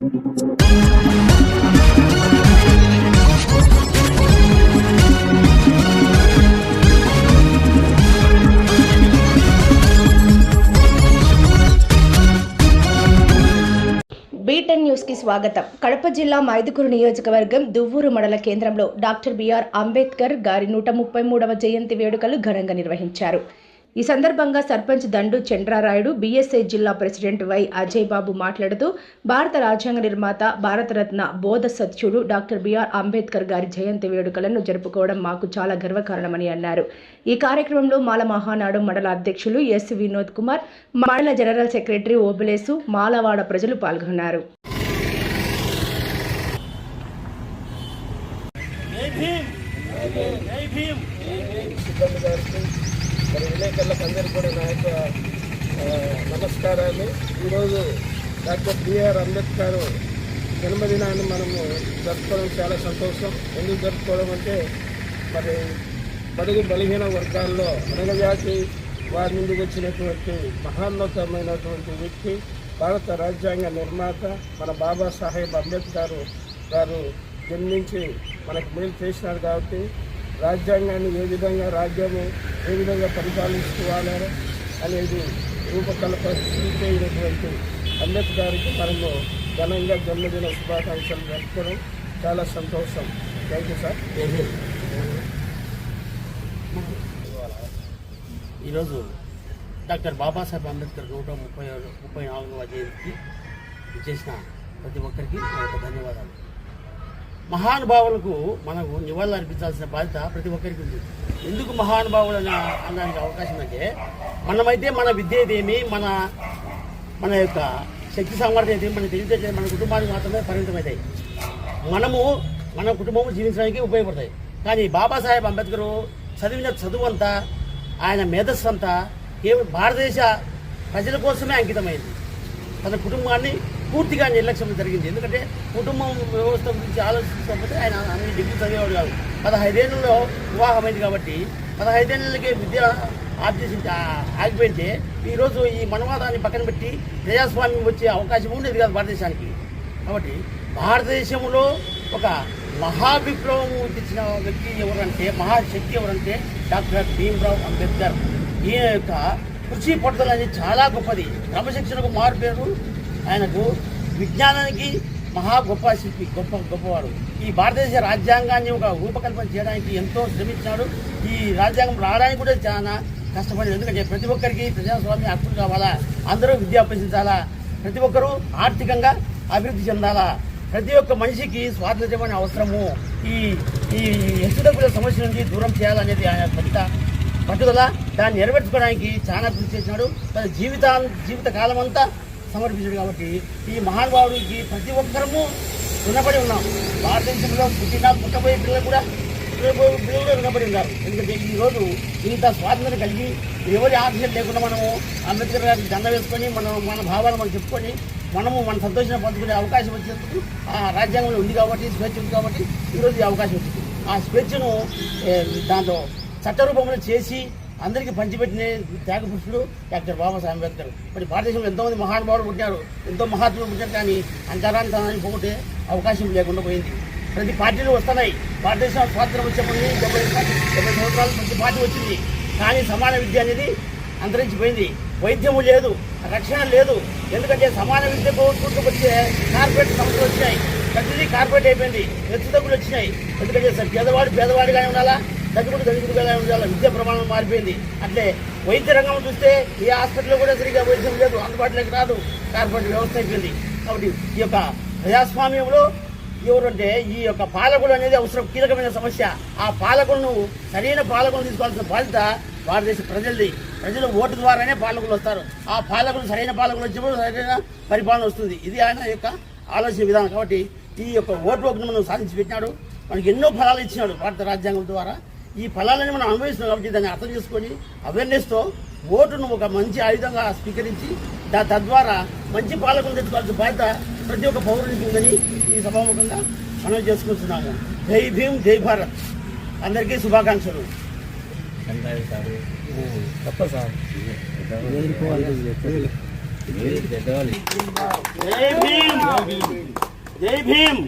Beaten న్యూస్కి స్వాగతం. కడప జిల్లా మైదుకూరు నియోజకవర్గం దువ్వూరు మండల కేంద్రంలో డాక్టర్ బిఆర్ అంబేద్కర్ గారి నూట ముప్పై మూడవ జయంతి వేడుకలు ఘనంగా నిర్వహించారు. ఈ సందర్భంగా సర్పంచ్ దండు చంద్రారాయుడు బీఎస్ఐ జిల్లా ప్రెసిడెంట్ వై అజయ్ బాబు మాట్లాడుతూ భారత రాజ్యాంగ నిర్మాత భారతరత్న బోధ సత్యుడు డాక్టర్ బిఆర్ అంబేద్కర్ గారి జయంతి వేడుకలను జరుపుకోవడం మాకు చాలా గర్వకారణమని అన్నారు. ఈ కార్యక్రమంలో మాల మహానాడు మండల అధ్యక్షులు ఎస్ వినోద్ కుమార్ మండల జనరల్ సెక్రటరీ ఓబులేసు మాలవాడ ప్రజలు పాల్గొన్నారు. జై భీమ్! జై భీమ్! గారికి మరి విలేకరులకు అందరికీ కూడా నా యొక్క నమస్కారాలు. ఈరోజు డాక్టర్ బిఆర్ అంబేద్కర్ జన్మదినాన్ని మనము జరుపుకోవడం చాలా సంతోషం. ఎందుకు జరుపుకోవడం అంటే మరి బడుగు బలహీన వర్గాల్లో అనగజాతి వారి నుండి వచ్చినటువంటి మహాన్నతమైనటువంటి వ్యక్తి భారత రాజ్యాంగ నిర్మాత మన బాబాసాహెబ్ అంబేద్కర్ గారు జన్మించి మనకు మేలు చేసినారు కాబట్టి రాజ్యాంగాన్ని ఏ విధంగా రాజ్యాన్ని ఏ విధంగా పరిపాలించుకోవాలి అనేది రూపకల్ప అయినటువంటి అంబేద్కర్కి మనము ఘనంగా జన్మదిన శుభాకాంక్షలు జరుపుకోవడం చాలా సంతోషం. థ్యాంక్ యూ సార్ ఈరోజు డాక్టర్ బాబాసాహెబ్ అంబేద్కర్ నూట ముప్పై ముప్పై నాలుగవ జయంతికి చేసిన ప్రతి ఒక్కరికి ధన్యవాదాలు. మహానుభావులకు మనకు నివాళులు అర్పించాల్సిన బాధ్యత ప్రతి ఒక్కరికి ఉంది. ఎందుకు మహానుభావులు అని అనడానికి అవకాశం అంటే మనమైతే మన విద్య ఏమి మన మన యొక్క శక్తి సామర్థ్యం అయితే మన తెలివితేటలు మన కుటుంబానికి మాత్రమే పరిమితమవుతాయి. మనము మన కుటుంబము జీవించడానికి ఉపయోగపడతాయి. కానీ బాబాసాహెబ్ అంబేద్కర్ చదివిన చదువు అంతా ఆయన మేధస్సు అంతా కేవలం భారతదేశ ప్రజల కోసమే అంకితమైంది. తన కుటుంబాన్ని పూర్తిగా నిర్లక్ష్యం జరిగింది. ఎందుకంటే కుటుంబం వ్యవస్థ గురించి ఆలోచించకపోతే ఆయన అన్ని డిగ్రీ చదివేవాడు కాదు. పదహైదేళ్ళలో వివాహమైంది కాబట్టి పదహైదేళ్ళకే విద్య ఆర్జించి ఆగిపోయింటే ఈరోజు ఈ మనవాదాన్ని పక్కన పెట్టి ప్రజాస్వామ్యం వచ్చే అవకాశం ఉండేది కాదు భారతదేశానికి. కాబట్టి భారతదేశంలో ఒక మహావిప్లవం తెచ్చిన వ్యక్తి ఎవరంటే మహాశక్తి ఎవరంటే డాక్టర్ భీమ్రావ్ అంబేద్కర్. ఈయన యొక్క కృషి పట్టుదల అనేది చాలా గొప్పది. క్రమశిక్షణకు మారు పేరు ఆయనకు విజ్ఞానానికి మహా గొప్ప శిల్పి గొప్ప గొప్పవాడు. ఈ భారతదేశ రాజ్యాంగాన్ని ఒక రూపకల్పన చేయడానికి ఎంతో శ్రమించాడు. ఈ రాజ్యాంగం రావడానికి కూడా చాలా కష్టపడింది ఎందుకంటే ప్రతి ఒక్కరికి ప్రజాస్వామ్య హక్కులు కావాలా? అందరూ విద్య అభ్యసించాలా? ప్రతి ఒక్కరూ ఆర్థికంగా అభివృద్ధి చెందాలా? ప్రతి ఒక్క మనిషికి స్వాతంత్ర్యం అనే అవసరము ఈ ఈ హెచ్చుతగ్గుల సమస్య నుంచి దూరం చేయాలనేది ఆయన పెద్ద పట్టుదల దాన్ని నెరవేర్చుకోవడానికి చాలా కృషి చేసినాడు తన జీవితా జీవిత కాలం అంతా సమర్పించాడు కాబట్టి ఈ మహానుభావుడికి ప్రతి ఒక్కరము రుణపడి ఉన్నాం. భారతదేశంలో పుట్టిన పుట్టబోయే పిల్లలు కూడా పిల్లలు కూడా రుణపడి ఉన్నారు. ఎందుకంటే ఈ రోజు ఇంత స్వాతంత్రం కలిగి ఎవరి ఆక్సిజన్ లేకుండా మనము అంబేద్కర్ గారికి దండ వేసుకొని మనం మన భావాలు మనం చెప్పుకొని మనము మన సంతోషం పంచుకునే అవకాశం వచ్చేందుకు ఆ రాజ్యాంగంలో ఉంది కాబట్టి స్వేచ్ఛ ఉంది కాబట్టి ఈరోజు ఈ అవకాశం వచ్చింది. ఆ స్వేచ్ఛను దాంతో చట్టరూపంలో చేసి అందరికీ పంచిపెట్టిన త్యాగపురుషుడు డాక్టర్ బాబాసాహెబ్ అంబేద్కర్. మరి భారతదేశంలో ఎంతోమంది మహానుభావులు పుట్టారు ఎంతో మహాత్ములు పుట్టారు కానీ అంతరాన్ని తనని పోగొట్టే అవకాశం లేకుండా పోయింది. ప్రతి పార్టీలు వస్తున్నాయి. భారతదేశం స్వాతంత్రం వచ్చేప్పటి డెబ్బై డెబ్బై సంవత్సరాలు ప్రతి పార్టీ వచ్చింది. కానీ సమాన విద్య అనేది అంతరించిపోయింది. వైద్యము లేదు రక్షణ లేదు. ఎందుకంటే సమాన విద్య కోరుకుంటూ వచ్చే కార్పొరేట్ సంస్థలు వచ్చినాయి ప్రతిదీ కార్పొరేట్ అయిపోయింది. హెచ్చుతగ్గులు వచ్చినాయి. ఎందుకంటే పేదవాడు పేదవాడిగానే ఉండాలా? దళితుడు దళితుడుగానే ఉండాలి విద్య ప్రమాణం మారిపోయింది. అంటే వైద్య రంగం చూస్తే ఏ హాస్పిటల్లో కూడా సరిగ్గా వైద్యం లేదు అందుబాటులోకి రాదు. కార్పొరేట్ వ్యవస్థ అయిపోయింది. కాబట్టి ఈ యొక్క ప్రజాస్వామ్యంలో ఎవరంటే ఈ యొక్క పాలకులు అనేది అవసరం కీలకమైన సమస్య. ఆ పాలకులను సరైన పాలకులను తీసుకోవాల్సిన బాధ్యత భారతదేశ ప్రజలది. ప్రజలు ఓటు ద్వారానే పాలకులు వస్తారు. ఆ పాలకులు సరైన పాలకులు వచ్చినప్పుడు సరైన పరిపాలన వస్తుంది. ఇది ఆయన యొక్క ఆలోచన విధానం. కాబట్టి ఈ యొక్క ఓటు హక్కును మనం సాధించి పెట్టినాడు. మనకి ఎన్నో ఫలాలు ఇచ్చినాడు భారత రాజ్యాంగం ద్వారా. ఈ ఫలాలని మనం అనుభవిస్తున్నాం కాబట్టి దాన్ని అర్థం చేసుకొని అవేర్నెస్తో ఓటును ఒక మంచి ఆయుధంగా స్వీకరించి దా తద్వారా మంచి పాలకులు తెచ్చుకోవాల్సిన బాధ్యత ప్రతి ఒక్క పౌరునికి ఉందని ఈ సభాముఖంగా మనం చేసుకుంటున్నాము. జై భీమ్ జై భారత్. అందరికీ శుభాకాంక్షలు. తప్ప సార్. జై భీమ్. జై భీమ్.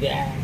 Yeah.